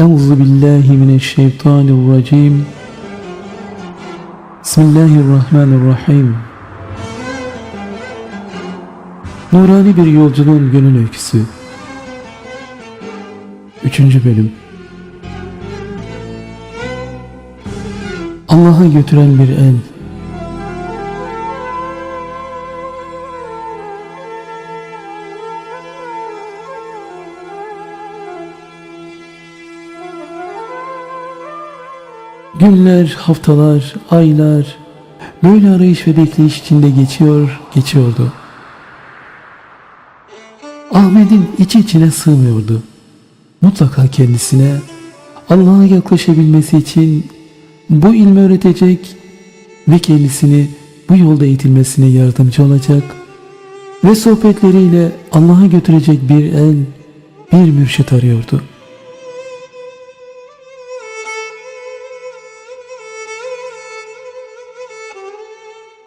Euzu billahi mineşşeytanirracim. Bismillahirrahmanirrahim. Nurani bir yolculuğun gönül öyküsü. Üçüncü bölüm. Allah'a götüren bir el. Günler, haftalar, aylar böyle arayış ve bekleyiş içinde geçiyor, geçiyordu. Ahmet'in içi içine sığmıyordu. Mutlaka kendisine Allah'a yaklaşabilmesi için bu ilmi öğretecek ve kendisini bu yolda eğitilmesine yardımcı olacak ve sohbetleriyle Allah'a götürecek bir el, bir mürşit arıyordu.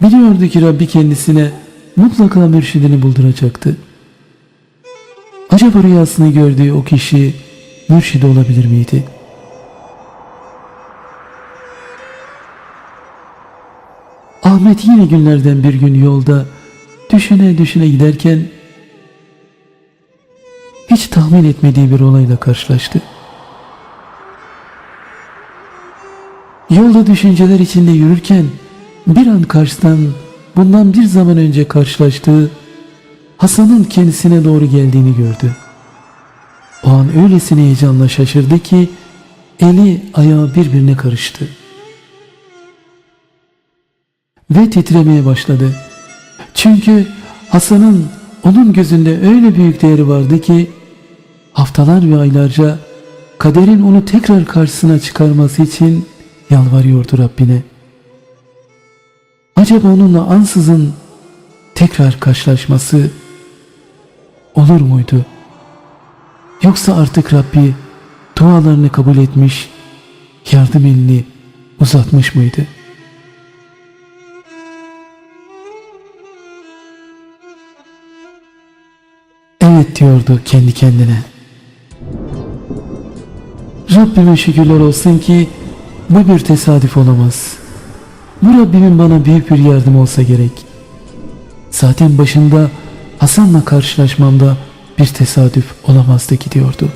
Biliyordu ki Rabbi kendisine mutlaka mürşidini bulduracaktı. Acaba rüyasını gördüğü o kişi mürşid olabilir miydi? Ahmet yine günlerden bir gün yolda düşüne düşüne giderken hiç tahmin etmediği bir olayla karşılaştı. Yolda düşünceler içinde yürürken bir an karşıdan bundan bir zaman önce karşılaştığı Hasan'ın kendisine doğru geldiğini gördü. O an öylesine heyecanla şaşırdı ki eli ayağı birbirine karıştı. Ve titremeye başladı. Çünkü Hasan'ın onun gözünde öyle büyük değeri vardı ki haftalar ve aylarca kaderin onu tekrar karşısına çıkarması için yalvarıyordu Rabbine. Acaba onunla ansızın tekrar karşılaşması olur muydu? Yoksa artık Rabbi dualarını kabul etmiş, yardım elini uzatmış mıydı? Evet diyordu kendi kendine. Rabbime şükürler olsun ki bu bir tesadüf olamaz. Bu Rabbimin bana büyük bir yardım olsa gerek. Zaten başında Hasan'la karşılaşmamda bir tesadüf olamazdı gidiyordu.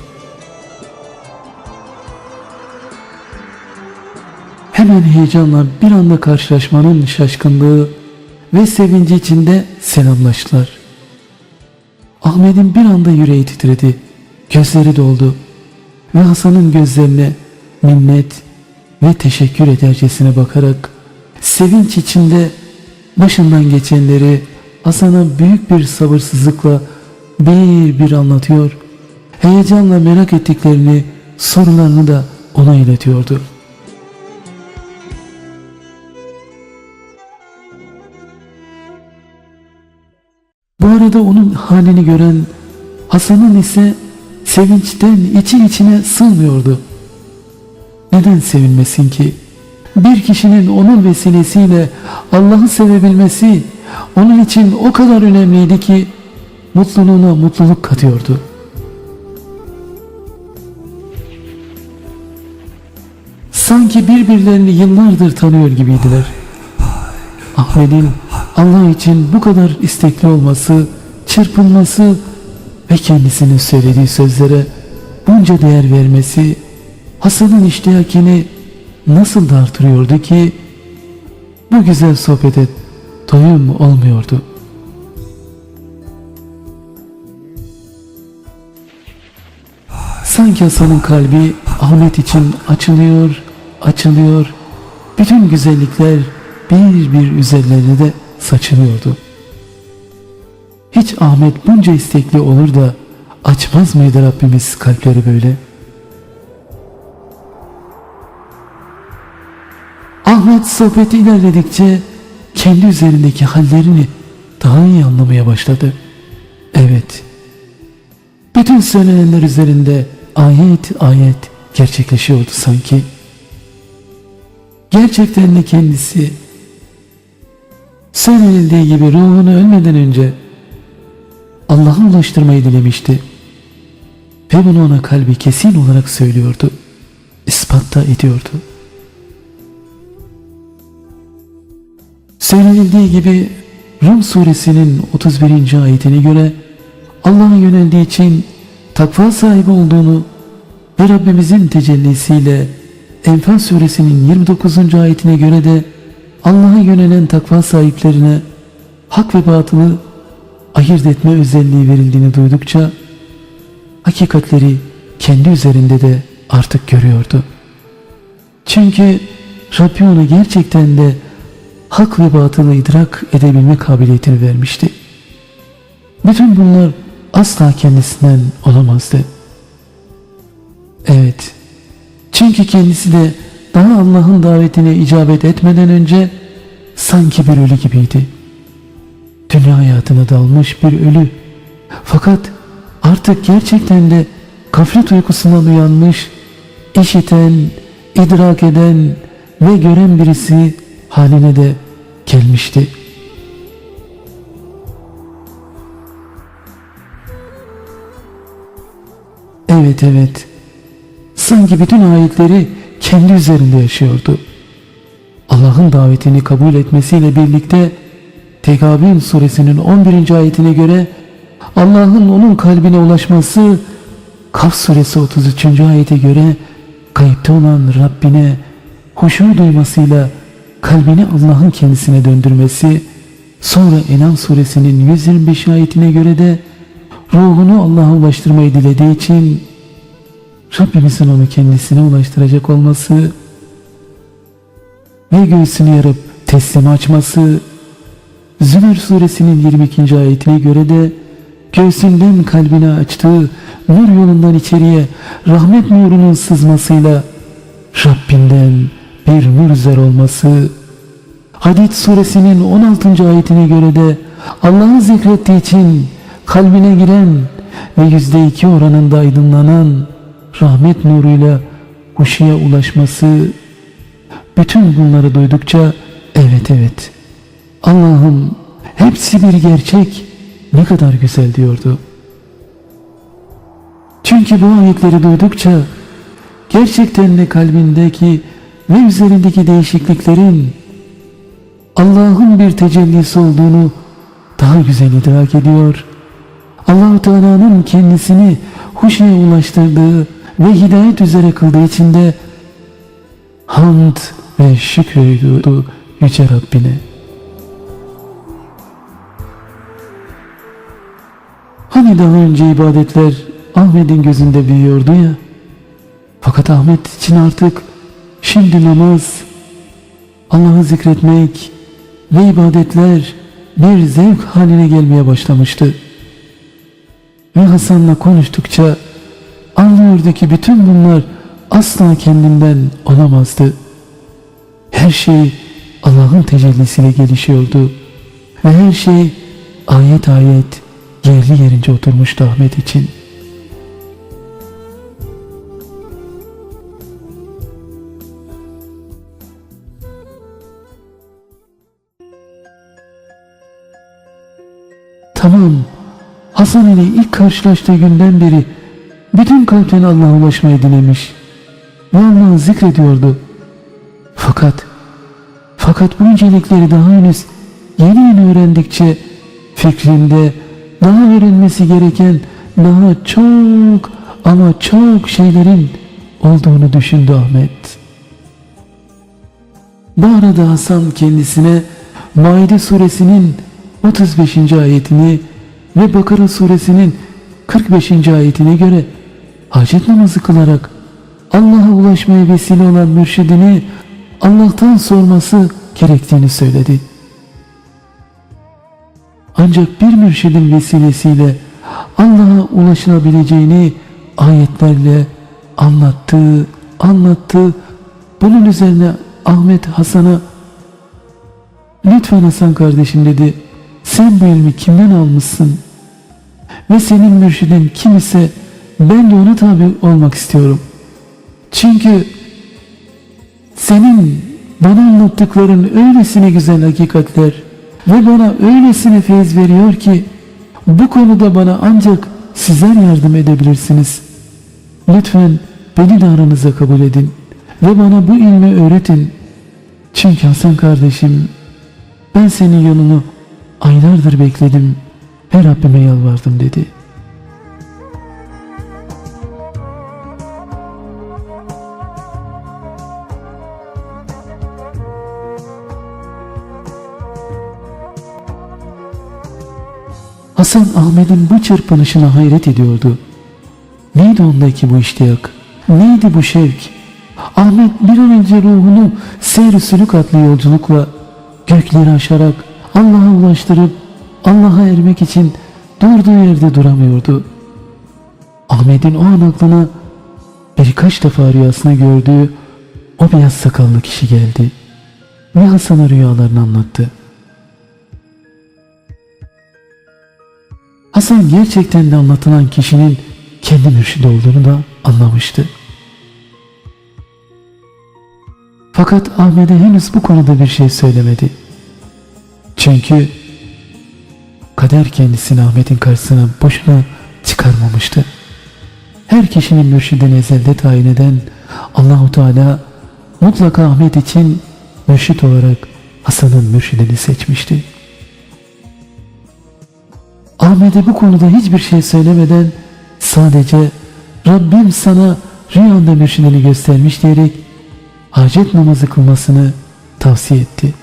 Hemen heyecanla bir anda karşılaşmanın şaşkınlığı ve sevinci içinde selamlaştılar. Ahmet'in bir anda yüreği titredi, gözleri doldu ve Hasan'ın gözlerine minnet ve teşekkür edercesine bakarak sevinç içinde başından geçenleri Hasan'a büyük bir sabırsızlıkla bir bir anlatıyor, heyecanla merak ettiklerini, sorularını da ona iletiyordu. Bu arada onun halini gören Hasan'ın ise sevinçten içi içine sığmıyordu. Neden sevinmesin ki? Bir kişinin onun vesilesiyle Allah'ı sevebilmesi onun için o kadar önemliydi ki mutluluğuna mutluluk katıyordu. Sanki birbirlerini yıllardır tanıyor gibiydiler. Ahmet'in Allah için bu kadar istekli olması, çırpınması ve kendisinin söylediği sözlere bunca değer vermesi Hasan'ın iştiyakini nasıl da artırıyordu ki bu güzel sohbete doyum olmuyordu. Sanki Hasan'ın kalbi Ahmet için açılıyor, açılıyor. Bütün güzellikler bir bir üzerlerine de saçılıyordu. Hiç Ahmet bunca istekli olur da açmaz mıydı Rabbimiz kalpleri böyle? Ahmet sohbeti ilerledikçe kendi üzerindeki hallerini daha iyi anlamaya başladı. Evet, bütün söylenenler üzerinde ayet ayet gerçekleşiyordu sanki. Gerçekten de kendisi söylenildiği gibi ruhunu ölmeden önce Allah'a ulaştırmayı dilemişti. Ve bunu ona kalbi kesin olarak söylüyordu. ispatta ediyordu. Söylenildiği gibi Rum suresinin 31. ayetine göre Allah'a yöneldiği için takva sahibi olduğunu ve Rabbimizin tecellisiyle Enfal suresinin 29. ayetine göre de Allah'a yönelen takva sahiplerine hak ve batılı ayırt etme özelliği verildiğini duydukça hakikatleri kendi üzerinde de artık görüyordu. Çünkü Rabbi ona gerçekten de hak ve batılı idrak edebilme kabiliyetini vermişti. Bütün bunlar asla kendisinden olamazdı. Evet, çünkü kendisi de daha Allah'ın davetine icabet etmeden önce sanki bir ölü gibiydi. Dünya hayatına dalmış bir ölü. Fakat artık gerçekten de gaflet uykusundan uyanmış, işiten, idrak eden ve gören birisi haline de gelmişti. Evet evet. Sanki bütün ayetleri kendi üzerinde yaşıyordu. Allah'ın davetini kabul etmesiyle birlikte Tegabin suresinin 11. ayetine göre Allah'ın onun kalbine ulaşması Kaf suresi 33. ayete göre kayıpta olan Rabbine huşu duymasıyla kalbini Allah'ın kendisine döndürmesi sonra Enam suresinin 125 ayetine göre de ruhunu Allah'a ulaştırmayı dilediği için Rabbimizin onu kendisine ulaştıracak olması ve göğsünü yarıp teslim açması Zümer suresinin 22. ayetine göre de göğsünden kalbine açtığı nur yolundan içeriye rahmet nurunun sızmasıyla Rabbinden bir nur üzer olması Hadid suresinin 16. ayetine göre de Allah'ı zikrettiği için kalbine giren ve yüzde iki oranında aydınlanan rahmet nuruyla huşuya ulaşması bütün bunları duydukça evet evet Allah'ım hepsi bir gerçek ne kadar güzel diyordu. Çünkü bu ayetleri duydukça gerçekten de kalbindeki ve üzerindeki değişikliklerin Allah'ın bir tecellisi olduğunu daha güzel idrak ediyor. allah Teala'nın kendisini huşuya ulaştırdığı ve hidayet üzere kıldığı için de hamd ve şükrediyordu Yüce Rabbine. Hani daha önce ibadetler Ahmet'in gözünde büyüyordu ya. Fakat Ahmet için artık şimdi namaz, Allah'ı zikretmek ve ibadetler bir zevk haline gelmeye başlamıştı. Ve Hasan'la konuştukça anlıyordu ki bütün bunlar asla kendinden olamazdı. Her şey Allah'ın tecellisiyle gelişiyordu ve her şey ayet ayet yerli yerince oturmuştu Ahmet için. Hasan ile ilk karşılaştığı günden beri bütün kalpten Allah'a ulaşmayı dilemiş ve Allah'ı zikrediyordu. Fakat, fakat bu incelikleri daha henüz yeni yeni öğrendikçe fikrinde daha öğrenmesi gereken daha çok ama çok şeylerin olduğunu düşündü Ahmet. Bu arada Hasan kendisine Maide suresinin 35. ayetini ve Bakara suresinin 45. ayetine göre hacet namazı kılarak Allah'a ulaşmaya vesile olan mürşidini Allah'tan sorması gerektiğini söyledi. Ancak bir mürşidin vesilesiyle Allah'a ulaşılabileceğini ayetlerle anlattı, anlattı. Bunun üzerine Ahmet Hasan'a lütfen Hasan kardeşim dedi sen bu ilmi kimden almışsın? Ve senin mürşidin kim ise ben de ona tabi olmak istiyorum. Çünkü senin bana anlattıkların öylesine güzel hakikatler ve bana öylesine feyiz veriyor ki bu konuda bana ancak sizler yardım edebilirsiniz. Lütfen beni de aranıza kabul edin ve bana bu ilmi öğretin. Çünkü Hasan kardeşim ben senin yolunu aylardır bekledim ve Rabbime yalvardım dedi. Hasan Ahmet'in bu çırpınışına hayret ediyordu. Neydi ondaki bu iştiyak? Neydi bu şevk? Ahmet bir an önce ruhunu seyr sülük adlı yolculukla gökleri aşarak Allah'a ulaştırıp Allah'a ermek için durduğu yerde duramıyordu. Ahmet'in o an aklına birkaç defa rüyasında gördüğü o beyaz sakallı kişi geldi ve Hasan'a rüyalarını anlattı. Hasan gerçekten de anlatılan kişinin kendi mürşidi olduğunu da anlamıştı. Fakat Ahmet'e henüz bu konuda bir şey söylemedi. Çünkü kader kendisini Ahmet'in karşısına boşuna çıkarmamıştı. Her kişinin mürşidini ezelde tayin eden Allahu Teala mutlaka Ahmet için mürşit olarak Hasan'ın mürşidini seçmişti. Ahmet'e bu konuda hiçbir şey söylemeden sadece Rabbim sana rüyanda mürşidini göstermiş diyerek hacet namazı kılmasını tavsiye etti.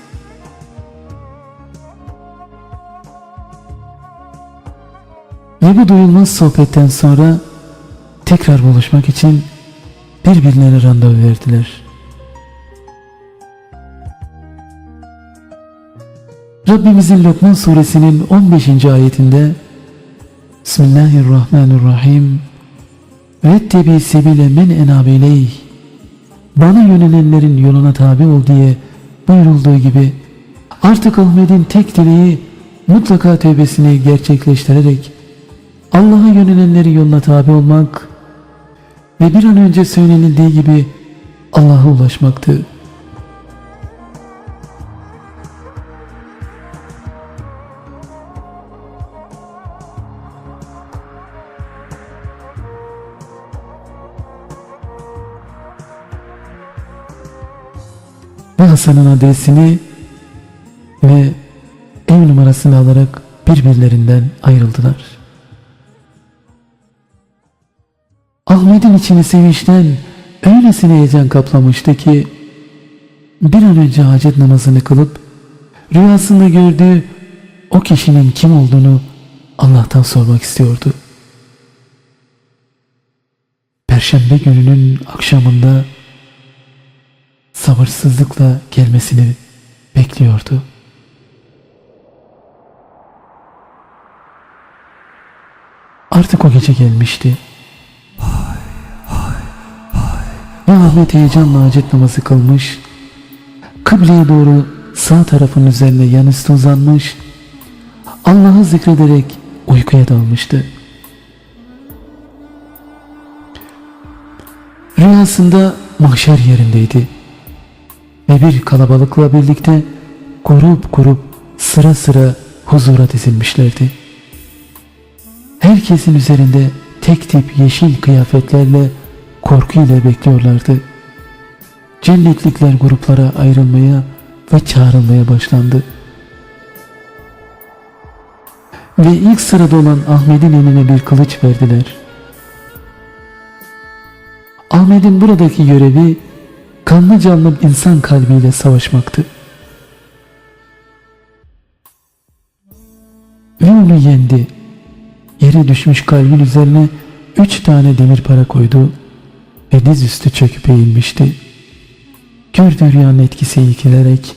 Ve bu duyulmaz sohbetten sonra tekrar buluşmak için birbirlerine randevu verdiler. Rabbimizin Lokman suresinin 15. ayetinde Bismillahirrahmanirrahim Vettebi sebile men enabe ileyh Bana yönelenlerin yoluna tabi ol diye buyurulduğu gibi artık Ahmet'in tek dileği mutlaka tövbesini gerçekleştirerek Allah'a yönelenlerin yoluna tabi olmak ve bir an önce söylenildiği gibi Allah'a ulaşmaktı. ve Hasan'ın adresini ve ev numarasını alarak birbirlerinden ayrıldılar. Ahmet'in içini sevinçten öylesine heyecan kaplamıştı ki bir an önce hacet namazını kılıp rüyasında gördüğü o kişinin kim olduğunu Allah'tan sormak istiyordu. Perşembe gününün akşamında sabırsızlıkla gelmesini bekliyordu. Artık o gece gelmişti. Ahmet heyecanla hacet namazı kılmış, kıbleye doğru sağ tarafın üzerine yanüstü uzanmış, Allah'ı zikrederek uykuya dalmıştı. Rüyasında mahşer yerindeydi ve bir kalabalıkla birlikte grup grup sıra sıra huzura dizilmişlerdi. Herkesin üzerinde tek tip yeşil kıyafetlerle korkuyla bekliyorlardı. Cennetlikler gruplara ayrılmaya ve çağrılmaya başlandı. Ve ilk sırada olan Ahmet'in eline bir kılıç verdiler. Ahmet'in buradaki görevi kanlı canlı insan kalbiyle savaşmaktı. Ve onu yendi. Yere düşmüş kalbin üzerine üç tane demir para koydu ve dizüstü çöküp eğilmişti. Gördüğü rüyanın etkisi ilgilerek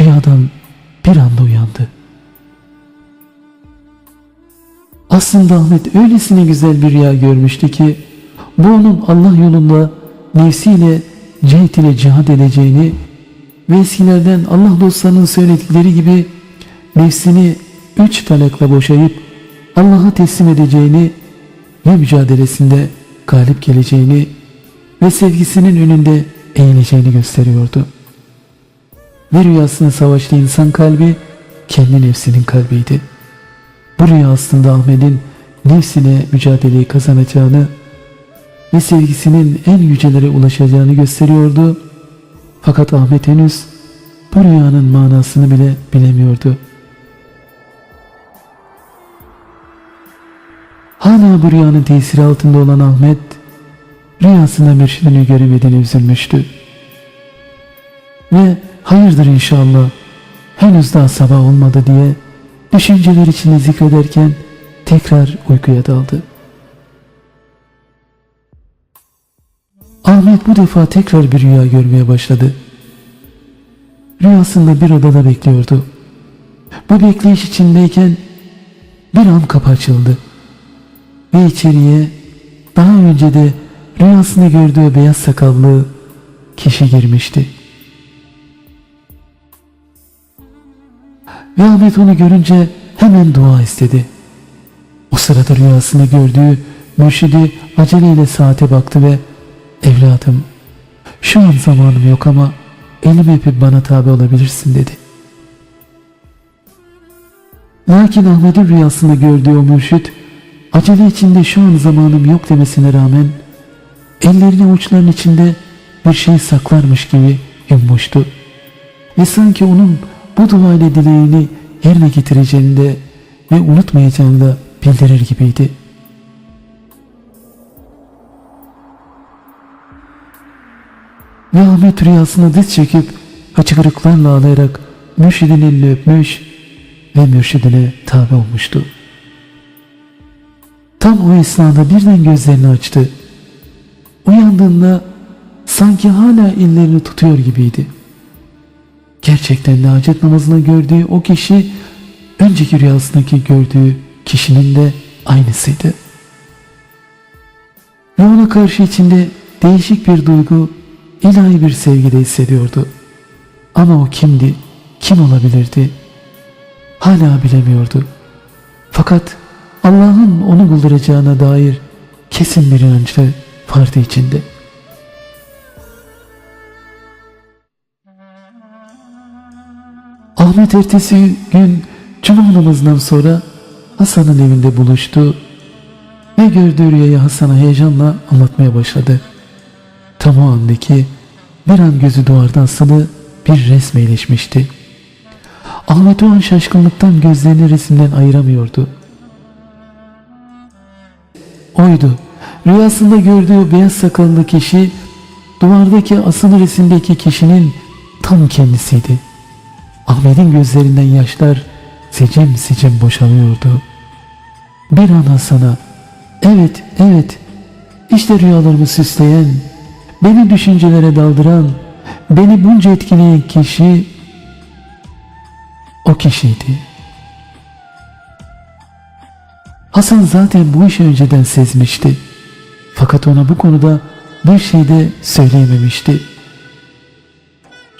rüyadan bir anda uyandı. Aslında Ahmet öylesine güzel bir rüya görmüştü ki bu onun Allah yolunda nefsiyle cihet ile cihad edeceğini ve eskilerden Allah dostlarının söyledikleri gibi nefsini üç felakla boşayıp Allah'a teslim edeceğini ve mücadelesinde galip geleceğini ve sevgisinin önünde eğileceğini gösteriyordu. Ve rüyasında savaşlı insan kalbi kendi nefsinin kalbiydi. Bu rüya aslında Ahmet'in nefsine mücadeleyi kazanacağını ve sevgisinin en yücelere ulaşacağını gösteriyordu. Fakat Ahmet henüz bu rüyanın manasını bile bilemiyordu. Hala bu rüyanın tesiri altında olan Ahmet, rüyasında mürşidini göremediğine üzülmüştü. Ve hayırdır inşallah, henüz daha sabah olmadı diye düşünceler içinde zikrederken tekrar uykuya daldı. Ahmet bu defa tekrar bir rüya görmeye başladı. Rüyasında bir odada bekliyordu. Bu bekleyiş içindeyken bir an kapı açıldı. Ve içeriye daha önce de rüyasında gördüğü beyaz sakallı kişi girmişti. Ve Ahmet onu görünce hemen dua istedi. O sırada rüyasında gördüğü mürşidi aceleyle saate baktı ve evladım şu an zamanım yok ama elimi öpüp bana tabi olabilirsin dedi. Lakin Ahmet'in rüyasında gördüğü o mürşit acele içinde şu an zamanım yok demesine rağmen ellerini avuçların içinde bir şey saklarmış gibi yummuştu. Ve sanki onun bu dua ile dileğini yerine getireceğini de ve unutmayacağını da bildirir gibiydi. Ve Ahmet rüyasına diz çekip hıçkırıklarla ağlayarak mürşidin elini öpmüş ve mürşidine tabi olmuştu. Tam o esnada birden gözlerini açtı. Uyandığında sanki hala ellerini tutuyor gibiydi. Gerçekten de hacet namazına gördüğü o kişi önceki rüyasındaki gördüğü kişinin de aynısıydı. Ve ona karşı içinde değişik bir duygu, ilahi bir sevgi de hissediyordu. Ama o kimdi, kim olabilirdi? Hala bilemiyordu. Fakat Allah'ın onu bulduracağına dair kesin bir inançla vardı içinde. Ahmet ertesi gün cuma namazından sonra Hasan'ın evinde buluştu ve gördüğü rüyayı Hasan'a heyecanla anlatmaya başladı. Tam o andaki bir an gözü duvarda asılı bir resme iyileşmişti. Ahmet o an şaşkınlıktan gözlerini resimden ayıramıyordu. Oydu. Rüyasında gördüğü beyaz sakallı kişi duvardaki asılı resimdeki kişinin tam kendisiydi. Ahmet'in gözlerinden yaşlar sicim sicim boşalıyordu. Bir an Hasan'a evet evet işte rüyalarımı süsleyen, beni düşüncelere daldıran, beni bunca etkileyen kişi o kişiydi. Hasan zaten bu işi önceden sezmişti. Fakat ona bu konuda bir şey de söyleyememişti.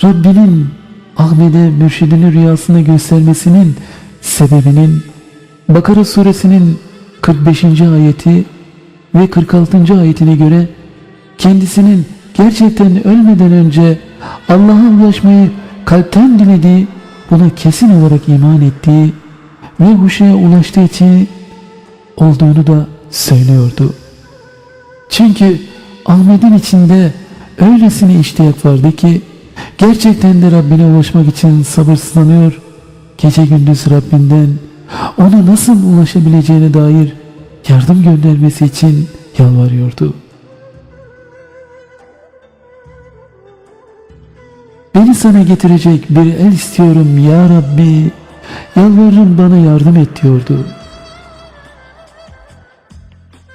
Rabbinin Ahmet'e mürşidini rüyasında göstermesinin sebebinin Bakara suresinin 45. ayeti ve 46. ayetine göre kendisinin gerçekten ölmeden önce Allah'a ulaşmayı kalpten dilediği, buna kesin olarak iman ettiği ve huşuya ulaştığı için olduğunu da söylüyordu. Çünkü Ahmet'in içinde öylesine iştiyak vardı ki gerçekten de Rabbine ulaşmak için sabırsızlanıyor, gece gündüz Rabbinden ona nasıl ulaşabileceğine dair yardım göndermesi için yalvarıyordu. Beni sana getirecek bir el istiyorum ya Rabbi. Yalvarırım bana yardım et diyordu.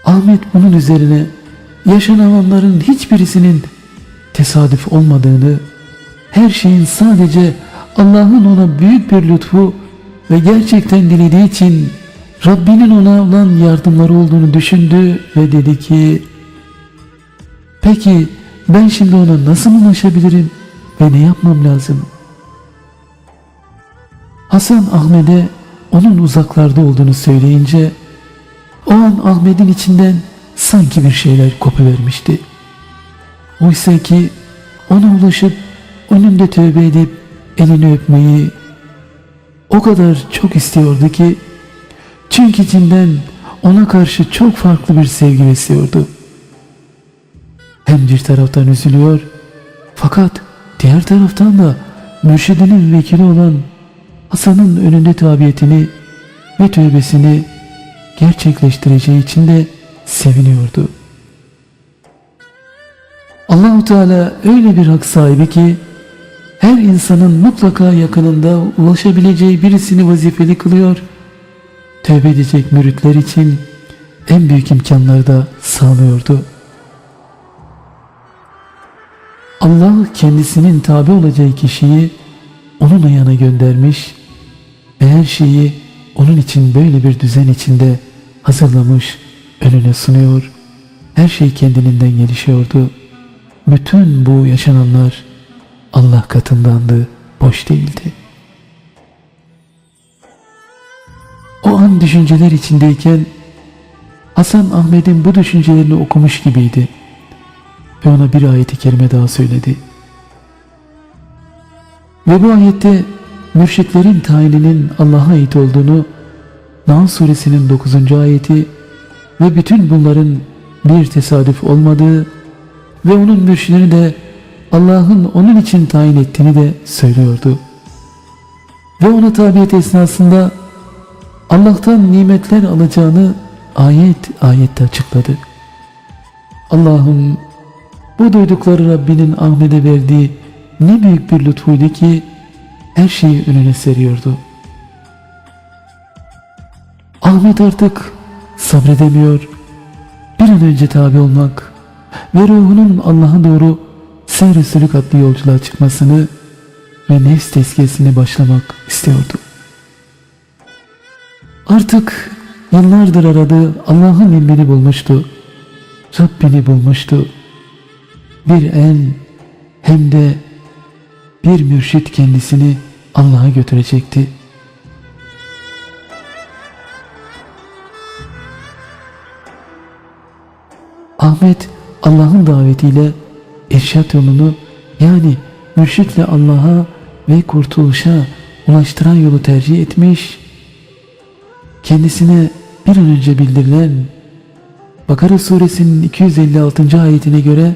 Ahmet bunun üzerine yaşananların hiçbirisinin tesadüf olmadığını, her şeyin sadece Allah'ın ona büyük bir lütfu ve gerçekten dilediği için Rabbinin ona olan yardımları olduğunu düşündü ve dedi ki Peki ben şimdi ona nasıl ulaşabilirim ve ne yapmam lazım? Hasan Ahmet'e onun uzaklarda olduğunu söyleyince o an Ahmet'in içinden sanki bir şeyler kopuvermişti. Oysa ki ona ulaşıp önünde tövbe edip elini öpmeyi o kadar çok istiyordu ki çünkü içinden ona karşı çok farklı bir sevgi besliyordu. hem bir taraftan üzülüyor fakat diğer taraftan da mürşidinin vekili olan Hasan'ın önünde tabiyetini ve tövbesini gerçekleştireceği için de seviniyordu. Allahu Teala öyle bir hak sahibi ki her insanın mutlaka yakınında ulaşabileceği birisini vazifeli kılıyor. Tövbe edecek müritler için en büyük imkanları da sağlıyordu. Allah kendisinin tabi olacağı kişiyi onun ayağına göndermiş ve her şeyi onun için böyle bir düzen içinde hazırlamış, önüne sunuyor. Her şey kendiliğinden gelişiyordu. Bütün bu yaşananlar Allah katındandı, boş değildi. O an düşünceler içindeyken Hasan Ahmet'in bu düşüncelerini okumuş gibiydi ve ona bir ayeti kerime daha söyledi. Ve bu ayette mürşitlerin tayininin Allah'a ait olduğunu Nahl suresinin 9. ayeti ve bütün bunların bir tesadüf olmadığı ve onun mürşidini de Allah'ın onun için tayin ettiğini de söylüyordu. Ve ona tabiyet esnasında Allah'tan nimetler alacağını ayet ayette açıkladı. Allah'ım bu duydukları Rabbinin Ahmet'e verdiği ne büyük bir lütfuydu ki her şeyi önüne seriyordu. Ahmet artık sabredemiyor. Bir an önce tabi olmak ve ruhunun Allah'a doğru seyr sülük adlı yolculuğa çıkmasını ve nefs tezkiyesine başlamak istiyordu. Artık yıllardır aradığı Allah'ın ilmini bulmuştu. Rabbini bulmuştu. Bir el hem de bir mürşit kendisini Allah'a götürecekti. Ahmet Allah'ın davetiyle irşat yolunu yani mürşitle Allah'a ve kurtuluşa ulaştıran yolu tercih etmiş. Kendisine bir an önce bildirilen Bakara suresinin 256. ayetine göre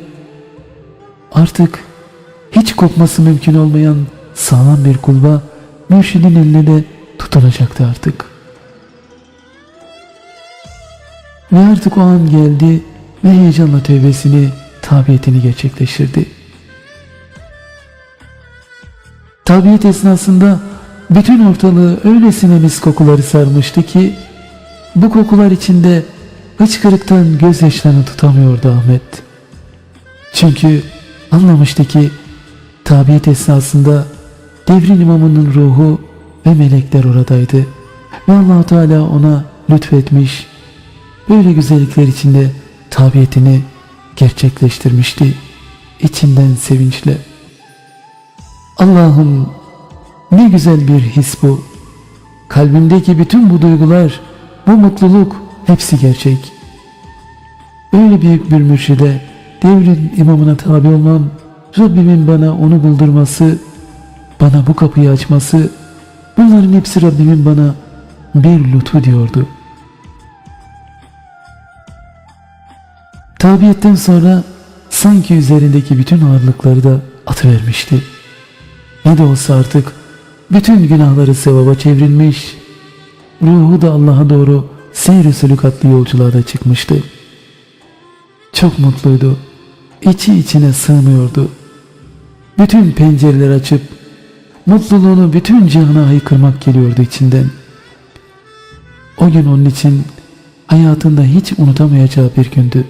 artık hiç kopması mümkün olmayan sağlam bir kulba mürşidin eline de tutunacaktı artık. Ve artık o an geldi ve heyecanla tövbesini, tabiyetini gerçekleştirdi. Tabiyet esnasında bütün ortalığı öylesine mis kokuları sarmıştı ki bu kokular içinde hıçkırıktan gözyaşlarını tutamıyordu Ahmet. Çünkü anlamıştı ki tabiyet esnasında devrin imamının ruhu ve melekler oradaydı. Ve allah Teala ona lütfetmiş, böyle güzellikler içinde tabiyetini gerçekleştirmişti içinden sevinçle. Allah'ım ne güzel bir his bu. Kalbimdeki bütün bu duygular, bu mutluluk hepsi gerçek. Öyle büyük bir mürşide, devrin imamına tabi olmam, Rabbimin bana onu buldurması, bana bu kapıyı açması, bunların hepsi Rabbimin bana bir lütfu diyordu. Tabiyetten sonra sanki üzerindeki bütün ağırlıkları da atıvermişti. Ne de olsa artık bütün günahları sevaba çevrilmiş, ruhu da Allah'a doğru seyr-i sülükatlı yolculuğa çıkmıştı. Çok mutluydu, içi içine sığmıyordu. Bütün pencereler açıp mutluluğunu bütün cihana haykırmak geliyordu içinden. O gün onun için hayatında hiç unutamayacağı bir gündü.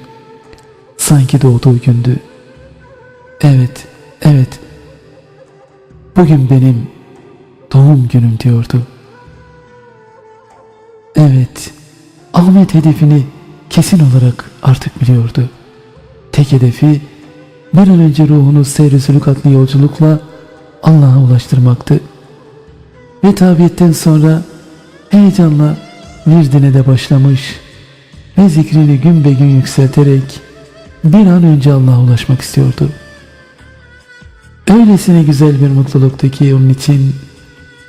Sanki doğduğu gündü. Evet, evet. Bugün benim doğum günüm diyordu. Evet, Ahmet hedefini kesin olarak artık biliyordu. Tek hedefi bir an önce ruhunu seyri adlı yolculukla Allah'a ulaştırmaktı. Ve tabiyetten sonra heyecanla virdine de başlamış ve zikrini gün be gün yükselterek bir an önce Allah'a ulaşmak istiyordu. Öylesine güzel bir mutluluktu ki onun için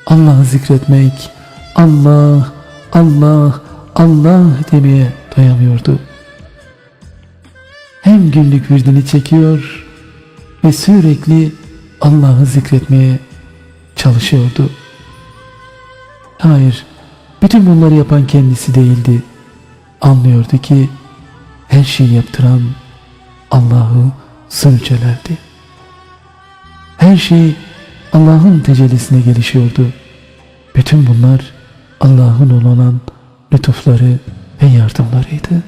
Allah'ı zikretmek, Allah, Allah, Allah demeye doyamıyordu. hem günlük virdini çekiyor ve sürekli Allah'ı zikretmeye çalışıyordu. Hayır, bütün bunları yapan kendisi değildi. Anlıyordu ki her şeyi yaptıran Allah'ı sürçelerdi. Her şey Allah'ın tecellisine gelişiyordu. Bütün bunlar Allah'ın olan lütufları ve yardımlarıydı.